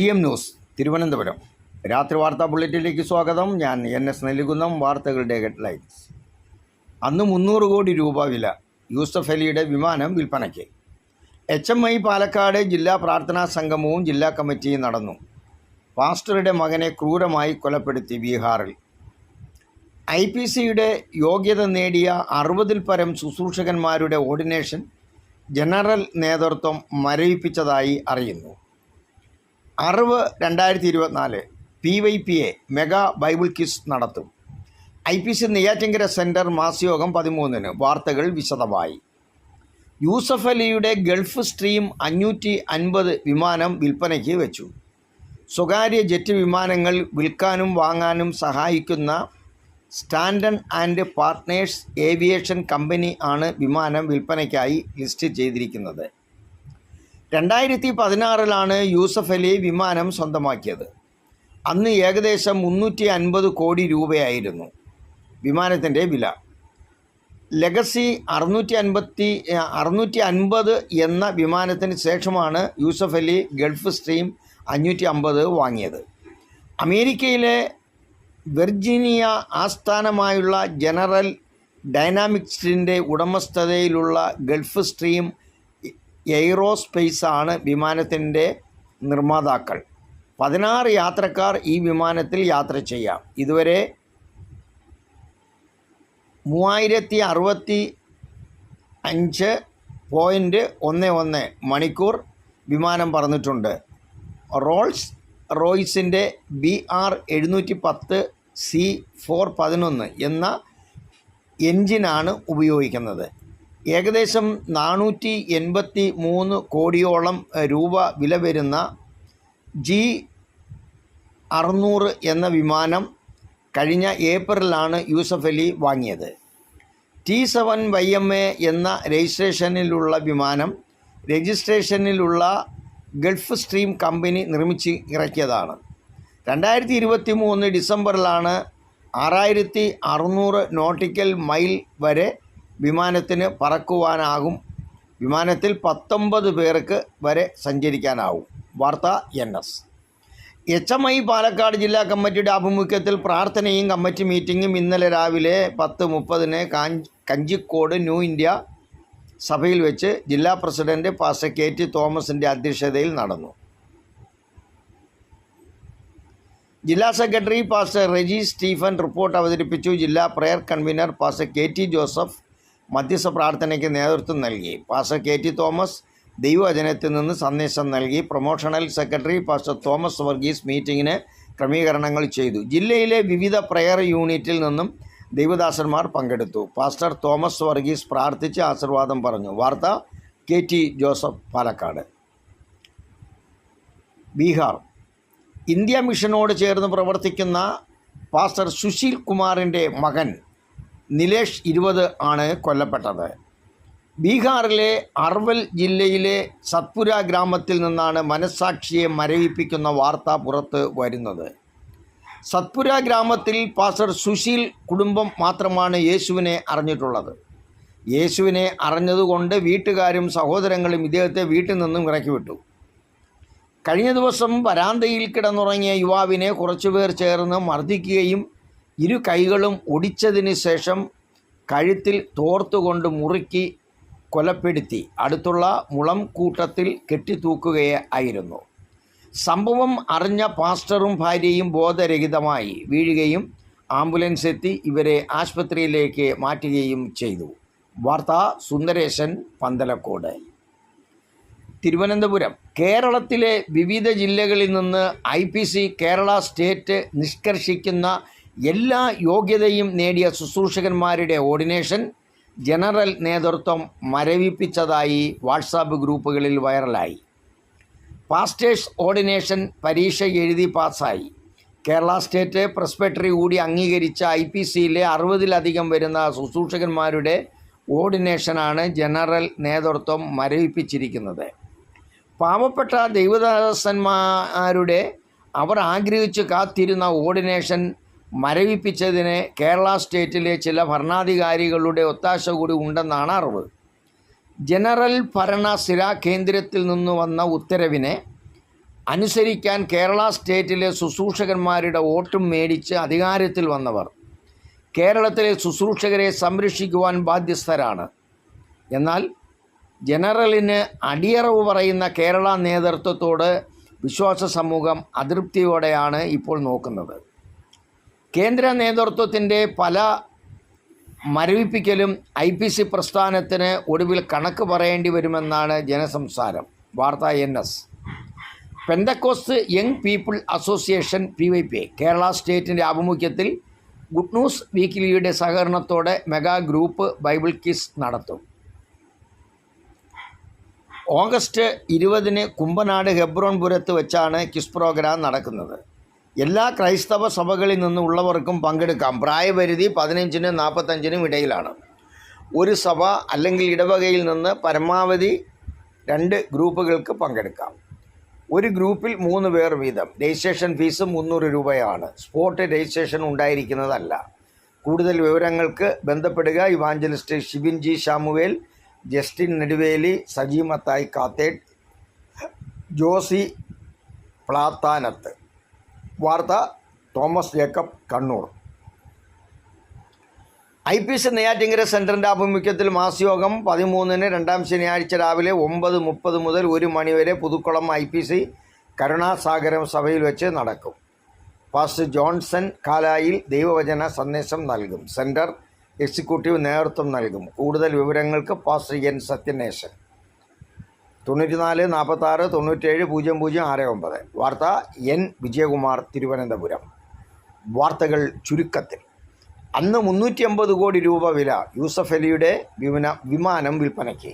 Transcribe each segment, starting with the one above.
G M news Thiruvananthapuram. രാത്രി വാർത്താ ബുള്ളറ്റിനിലേക്ക് സ്വാഗതം. ഞാൻ എൻ എസ് നൽകുന്നം വാർത്തകളുടെ ഹെഡ്ലൈൻസ്. അന്ന് മുന്നൂറ് കോടി രൂപ വില യൂസഫ് അലിയുടെ വിമാനം വിൽപ്പനയ്ക്ക്. എച്ച് എം ഐ പാലക്കാട് ജില്ലാ പ്രാർത്ഥനാ സംഗമവും ജില്ലാ കമ്മിറ്റിയും നടന്നു. പാസ്റ്ററുടെ മകനെ ക്രൂരമായി കൊലപ്പെടുത്തി ബീഹാറിൽ. ഐ പി സിയുടെ യോഗ്യത നേടിയ അറുപതിൽ പരം ശുശ്രൂഷകന്മാരുടെ ഓർഡിനേഷൻ ജനറൽ നേതൃത്വം മരവിപ്പിച്ചതായി അറിയുന്നു. അറിവ് രണ്ടായിരത്തി ഇരുപത്തിനാല് P Y P A mega Bible quiz നടത്തും. I P C Neyyattinkara centre മാസയോഗം പതിമൂന്നിന് വാർത്തകൾ വിശദമായി. യൂസഫ് അലിയുടെ ഗൾഫ് സ്ട്രീം അഞ്ഞൂറ്റി അൻപത് വിമാനം വിൽപ്പനയ്ക്ക് വെച്ചു. സ്വകാര്യ ജെറ്റ് വിമാനങ്ങൾ വിൽക്കാനും വാങ്ങാനും സഹായിക്കുന്ന Stanton and partners aviation company ആണ് വിമാനം വിൽപ്പനയ്ക്കായി ലിസ്റ്റ് ചെയ്തിരിക്കുന്നത്. രണ്ടായിരത്തി പതിനാറിലാണ് യൂസഫ് അലി വിമാനം സ്വന്തമാക്കിയത്. അന്ന് ഏകദേശം മുന്നൂറ്റി അൻപത് കോടി രൂപയായിരുന്നു വിമാനത്തിന്റെ വില. ലെഗസി അറുന്നൂറ്റി അൻപത്തി അറുന്നൂറ്റി അൻപത് എന്ന വിമാനത്തിന് ശേഷമാണ് യൂസഫ് അലി ഗൾഫ് സ്ട്രീം അഞ്ഞൂറ്റി അമ്പത് വാങ്ങിയത്. അമേരിക്കയിലെ വെർജീനിയ ആസ്ഥാനമായുള്ള ജനറൽ ഡൈനാമിക്സിന്റെ ഉടമസ്ഥതയിലുള്ള ഗൾഫ് സ്ട്രീം എയ്റോസ്പേസ് ആണ് വിമാനത്തിന്റെ നിർമ്മാതാക്കൾ. പതിനാറ് യാത്രക്കാർ ഈ വിമാനത്തിൽ യാത്ര ചെയ്യാം. ഇതുവരെ മൂവായിരത്തി അറുപത്തി അഞ്ച് പോയിന്റ് ഒന്ന് ഒന്ന് മണിക്കൂർ വിമാനം പറന്നിട്ടുണ്ട്. റോൾസ് റോയ്സിന്റെ ബി ആർ എഴുന്നൂറ്റി പത്ത് സി ഫോർ പതിനൊന്ന് എന്ന എൻജിനാണ് ഉപയോഗിക്കുന്നത്. ഏകദേശം നാനൂറ്റി എൺപത്തി മൂന്ന് കോടിയോളം രൂപ വില വരുന്ന ജി അറുന്നൂറ് എന്ന വിമാനം കഴിഞ്ഞ ഏപ്രിലാണ് യൂസഫ് അലി വാങ്ങിയത്. T seven Y M A എന്ന രജിസ്ട്രേഷനിലുള്ള വിമാനം രജിസ്ട്രേഷനിലുള്ള ഗൾഫ് സ്ട്രീം കമ്പനി നിർമ്മിച്ച് ഇറക്കിയതാണ്. രണ്ടായിരത്തി ഇരുപത്തി മൂന്ന് ഡിസംബറിലാണ് ആറായിരത്തി അറുന്നൂറ് നോട്ടിക്കൽ മൈൽ വരെ വിമാനത്തിന് പറക്കുവാനാകും. വിമാനത്തിൽ പത്തൊമ്പത് പേർക്ക് വരെ സഞ്ചരിക്കാനാവും. വാർത്ത N S. H M I Palakkad ജില്ലാ കമ്മിറ്റിയുടെ ആഭിമുഖ്യത്തിൽ പ്രാർത്ഥനയും കമ്മിറ്റി മീറ്റിങ്ങും ഇന്നലെ രാവിലെ പത്ത് മുപ്പതിന് കാഞ്ച് കഞ്ചിക്കോട് ന്യൂ ഇന്ത്യ സഭയിൽ വെച്ച് ജില്ലാ പ്രസിഡന്റ് പാസ്റ്റർ കെ ടി തോമസിന്റെ അധ്യക്ഷതയിൽ നടന്നു. ജില്ലാ secretary pastor Reji Stephen report അവതരിപ്പിച്ചു. ജില്ലാ prayer convener pastor K T Joseph മധ്യസ്ഥ പ്രാർത്ഥനയ്ക്ക് നേതൃത്വം നൽകി. പാസ്റ്റർ കെ ടി തോമസ് ദൈവവചനത്തിൽ നിന്ന് സന്ദേശം നൽകി. Promotional secretary pastor Thomas Varghese മീറ്റിങ്ങിന് ക്രമീകരണങ്ങൾ ചെയ്തു. ജില്ലയിലെ വിവിധ പ്രയർ യൂണിറ്റിൽ നിന്നും ദൈവദാസന്മാർ പങ്കെടുത്തു. പാസ്റ്റർ തോമസ് വർഗീസ് പ്രാർത്ഥിച്ച് ആശീർവാദം പറഞ്ഞു. വാർത്ത K T Joseph Palakkad. Bihar. India മിഷനോട് ചേർന്ന് പ്രവർത്തിക്കുന്ന പാസ്റ്റർ സുശീൽ കുമാറിന്റെ മകൻ നിലേഷ് ഇരുപത് ആണ് കൊല്ലപ്പെട്ടത്. ബീഹാറിലെ അർവൽ ജില്ലയിലെ സത്പുര ഗ്രാമത്തിൽ നിന്നാണ് മനസ്സാക്ഷിയെ മരവിപ്പിക്കുന്ന വാർത്ത പുറത്ത് വരുന്നത്. സത്പുര ഗ്രാമത്തിൽ പാസ്റ്റർ സുശീൽ കുടുംബം മാത്രമാണ് യേശുവിനെ അറിഞ്ഞിട്ടുള്ളത്. യേശുവിനെ അറിഞ്ഞതുകൊണ്ട് വീട്ടുകാരും സഹോദരങ്ങളും ഇദ്ദേഹത്തെ വീട്ടിൽ നിന്നും ഇറക്കി വിട്ടു. കഴിഞ്ഞ ദിവസം വരാന്തയിൽ കിടന്നുറങ്ങിയ യുവാവിനെ കുറച്ചുപേർ ചേർന്ന് മർദ്ദിക്കുകയും ഇരു കൈകളും ഒടിച്ചതിന് ശേഷം കഴുത്തിൽ തോർത്തുകൊണ്ട് മുറുക്കി കൊലപ്പെടുത്തി. അടുത്തുള്ള മുളം കൂട്ടത്തിൽ കെട്ടിത്തൂക്കുകയായിരുന്നു. സംഭവം അറിഞ്ഞ പാസ്റ്ററും ഭാര്യയും ബോധരഹിതമായി വീഴുകയും ആംബുലൻസ് എത്തി ഇവരെ ആശുപത്രിയിലേക്ക് മാറ്റുകയും ചെയ്തു. വാർത്ത സുന്ദരേശൻ പന്തലക്കോട്. തിരുവനന്തപുരം കേരളത്തിലെ വിവിധ ജില്ലകളിൽ നിന്ന് ഐ കേരള സ്റ്റേറ്റ് നിഷ്കർഷിക്കുന്ന എല്ലാ യോഗ്യതയും നേടിയ ശുശ്രൂഷകന്മാരുടെ ഓർഡിനേഷൻ ജനറൽ നേതൃത്വം മരവിപ്പിച്ചതായി വാട്സാപ്പ് ഗ്രൂപ്പുകളിൽ വൈറലായി. പാസ്റ്റേഴ്സ് ഓർഡിനേഷൻ പരീക്ഷ എഴുതി പാസ്സായി. കേരള സ്റ്റേറ്റ് പ്രസ്പെക്ടറി കൂടി അംഗീകരിച്ച ഐ പി സിയിലെ അറുപതിലധികം വരുന്ന ശുശ്രൂഷകന്മാരുടെ ഓർഡിനേഷനാണ് ജനറൽ നേതൃത്വം മരവിപ്പിച്ചിരിക്കുന്നത്. പാവപ്പെട്ട ദൈവദാസന്മാരുടെ അവർ ആഗ്രഹിച്ച് കാത്തിരുന്ന ഓർഡിനേഷൻ മരവിപ്പിച്ചതിന് കേരള സ്റ്റേറ്റിലെ ചില ഭരണാധികാരികളുടെ ഒത്താശ കൂടി ഉണ്ടെന്നാണ് അറിവ്. ജനറൽ ഭരണ സ്ഥിര കേന്ദ്രത്തിൽ നിന്ന് വന്ന ഉത്തരവിനെ അനുസരിക്കാൻ കേരള സ്റ്റേറ്റിലെ ശുശ്രൂഷകന്മാരുടെ വോട്ടും മേടിച്ച് അധികാരത്തിൽ വന്നവർ കേരളത്തിലെ ശുശ്രൂഷകരെ സംരക്ഷിക്കുവാൻ ബാധ്യസ്ഥരാണ്. എന്നാൽ ജനറലിന് അടിയറവ് പറയുന്ന കേരള നേതൃത്വത്തോട് വിശ്വാസ സമൂഹം അതൃപ്തിയോടെയാണ് ഇപ്പോൾ നോക്കുന്നത്. കേന്ദ്ര നേതൃത്വത്തിന്റെ പല മരവിപ്പിക്കലും ഐ പി സി പ്രസ്ഥാനത്തിന് ഒടുവിൽ കണക്ക് പറയേണ്ടി വരുമെന്നാണ് ജനസംസാരം. വാർത്ത N S. Pentecost young people association P Y P Kerala സ്റ്റേറ്റിന്റെ ആഭിമുഖ്യത്തിൽ ഗുഡ് ന്യൂസ് വീക്കിലിയുടെ സഹകരണത്തോടെ മെഗാ ഗ്രൂപ്പ് ബൈബിൾ കിസ് നടത്തും. ഓഗസ്റ്റ് ഇരുപതിന് കുമ്പനാട് ഹെബ്രോൺപുരത്ത് വെച്ചാണ് കിസ് പ്രോഗ്രാം നടക്കുന്നത്. എല്ലാ ക്രൈസ്തവ സഭകളിൽ നിന്നുള്ളവർക്കും പങ്കെടുക്കാം. പ്രായപരിധി പതിനഞ്ചിനും നാൽപ്പത്തഞ്ചിനും ഇടയിലാണ്. ഒരു സഭ അല്ലെങ്കിൽ ഇടവകയിൽ നിന്ന് പരമാവധി രണ്ട് ഗ്രൂപ്പുകൾക്ക് പങ്കെടുക്കാം. ഒരു ഗ്രൂപ്പിൽ മൂന്ന് പേർ വീതം. രജിസ്ട്രേഷൻ ഫീസ് മുന്നൂറ് രൂപയാണ്. സ്പോട്ട് രജിസ്ട്രേഷൻ ഉണ്ടായിരിക്കുന്നതല്ല. കൂടുതൽ വിവരങ്ങൾക്ക് ബന്ധപ്പെടുക evangelist Shibin G Samuel Justin Neduveli Saji Mathai കാത്തേട്ട് Josy Plathanath. വാർത്ത Thomas Jacob Kannur. I P C Neyyattinkara സെന്ററിന്റെ ആഭിമുഖ്യത്തിൽ മാസയോഗം പതിമൂന്നിന് രണ്ടാം ശനിയാഴ്ച രാവിലെ ഒമ്പത് മുപ്പത് മുതൽ ഒരു മണിവരെ Puthukulam I P C Karunasagaram സഭയിൽ വെച്ച് നടക്കും. പാസ്റ്റർ ജോൺസൺ കാലായിൽ ദൈവവചന സന്ദേശം നൽകും. സെന്റർ എക്സിക്യൂട്ടീവ് നേതൃത്വം നൽകും. കൂടുതൽ വിവരങ്ങൾക്ക് പാസ്റ്റർ എൻ സത്യനേശൻ. തൊണ്ണൂറ്റിനാല് നാൽപ്പത്താറ് തൊണ്ണൂറ്റേഴ് പൂജ്യം പൂജ്യം ആറ് ഒമ്പത്. വാർത്ത എൻ വിജയകുമാർ തിരുവനന്തപുരം. വാർത്തകൾ ചുരുക്കത്തിൽ. അന്ന് മുന്നൂറ്റി അമ്പത് കോടി രൂപ വില യൂസഫ് അലിയുടെ വിമന വിമാനം വിൽപ്പനയ്ക്ക്.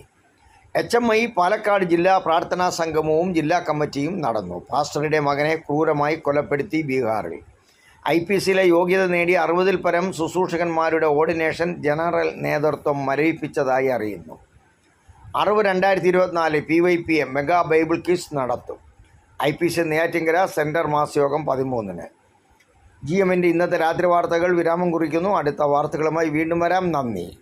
എച്ച് എം ഐ പാലക്കാട് ജില്ലാ പ്രാർത്ഥനാ സംഗമവും ജില്ലാ കമ്മിറ്റിയും നടന്നു. പാസ്റ്ററുടെ മകനെ ക്രൂരമായി കൊലപ്പെടുത്തി ബീഹാറിൽ. ഐ പി സിയിലെ യോഗ്യത നേടി അറുപതിൽ പരം ശുശ്രൂഷകന്മാരുടെ ഓർഡിനേഷൻ ജനറൽ നേതൃത്വം മരവിപ്പിച്ചതായി അറിയുന്നു. അറിവ് രണ്ടായിരത്തി ഇരുപത്തിനാല് P Y P M mega Bible quiz നടത്തും. I P C Neyyattinkara centre മാസയോഗം പതിമൂന്നിന്. ജി എമ്മിന്റെ ഇന്നത്തെ രാത്രി വാർത്തകൾ വിരാമം കുറിക്കുന്നു. അടുത്ത വാർത്തകളുമായി വീണ്ടും വരാം. നന്ദി.